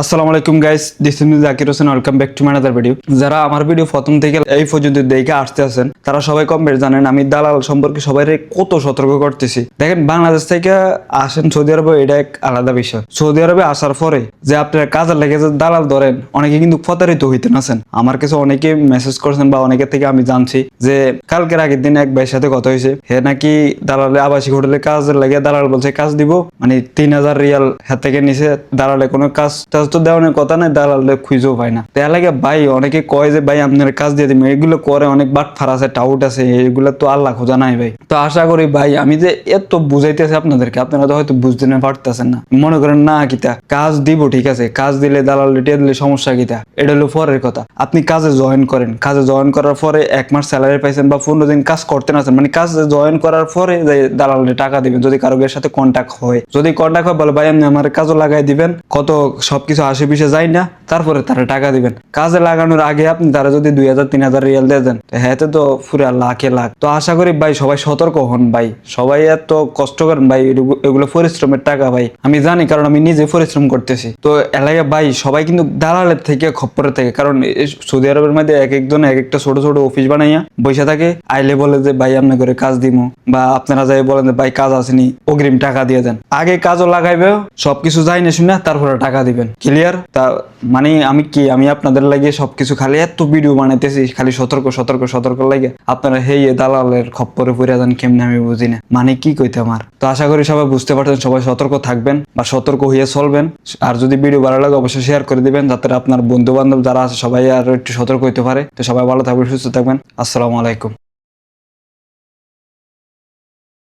আসসালামু আলাইকুম guys this is Zakir Hossain welcome back to মানাদার video যারা আমার ভিডিও প্রথম থেকে এই পর্যন্ত দেখে আসতে আছেন, তারা সবাই কম বেশ জানেন আমি দালাল সম্পর্কে সবাই কত সতর্ক করতেছি। দেখেন, বাংলাদেশ থেকে আসেন সৌদি আরবে, এটা এক আলাদা বিষয়। সৌদি আরবে আসার পরে যে আপনারা কাজের লেগে যে দালাল ধরেন, অনেকে কিন্তু প্রতারিত হইতেন আছেন। আমার কাছে অনেকে মেসেজ করছেন বা অনেকের থেকে আমি জানছি যে, কালকের আগের দিন এক ভাইয়ের সাথে কথা হয়েছে হে নাকি দালালে আবাসিক হোটেলে কাজের লেগে দালাল বলছে, কাজ দিব মানে তিন হাজার রিয়াল হাত থেকে নিচে দালালে কোনো কাজ টাজ তো দেওয়ানোর কথা নাই দালালে খুঁজেও পায় না। তার লাগে ভাই, অনেকে কয় যে, ভাই, আপনার কাজ দিয়ে দিবেন এগুলো করে, অনেক বাট ফার আছে টাউট আছে, এগুলো তো আল্লাহ খোঁজা নাই ভাই। তো আশা করি ভাই, আমি যে এত বুঝাইতেছি আপনাদেরকে, আপনারা তো হয়তো বুঝতে না পারতেছেন না। মনে করেন, না, কিতা, কাজ দিব, ঠিক আছে, কাজ দিলে দালাল রেটিয়া দিলে সমস্যা কিতা? এটা হলো পরের কথা। আপনি কাজে জয়েন করেন। কাজে জয়েন করার পরে এক মাস স্যালারি পাইছেন বা পনেরো দিন কাজ করতে না মানে কাজে জয়েন করার পরে যে দালালে টাকা দিবেন, যদি কারও এর সাথে কন্ট্যাক্ট হয়। যদি কন্ট্যাক্ট হয়, বলে, ভাই, আপনি আমার কাজও লাগাই দিবেন, কত সবকিছু আশে পিছে যাই না, তারপরে তারা টাকা দিবেন। কাজে লাগানোর আগে আপনি তারা যদি দুই হাজার, তিন হাজার রিয়াল দিয়ে দেন হ্যাঁ তো পুরা লাখে লাখ। তো আশা করি ভাই, সবাই সতর্ক হন ভাই। সবাই এত কষ্ট করেন ভাই এগুলো- পরিশ্রমের টাকা ভাই। আমি জানি কারণ আমি নিজে পরিশ্রম করতেছি। তো এলাকায় ভাই, সবাই কিন্তু দালালের থেকে, খপ্পরের থেকে, কারণ সৌদি আরবের মধ্যে এক একজন, এক একটা ছোট ছোট অফিস বানাইয়া বসে থাকে। আইলে বলে যে, ভাই আপনি করে কাজ দিমু। বা আপনারা যাই বলেন ভাই, কাজ আসেনি, অগ্রিম টাকা দিয়ে দেন। আগে কাজও লাগাইবে সবকিছু যাই না শুনে তারপরে টাকা দিবেন। ক্লিয়ার তা মানে আমি কি, আমি আপনাদের লাগে সবকিছু খালি এত ভিডিও বানাইতেছি, খালি সতর্ক সতর্ক সতর্ক লাগে? আপনারা হেই দালালের খপ্পরে পড়ে যান, কেমনে আমি বুঝি না? মানে কি কইতে আমার? তো আশা করি সবাই বুঝতে পারছেন, সবাই সতর্ক থাকবেন বা সতর্ক হয়ে চলবেন। আর যদি ভিডিও ভালো লাগে, অবশ্যই শেয়ার করে দিবেন, যাতে আপনার বন্ধু বান্ধব যারা আছে, সবাই আর একটু সতর্ক হইতে পারে। তো সবাই ভালো থাকবেন, সুস্থ থাকবেন। আসসালামু আলাইকুম।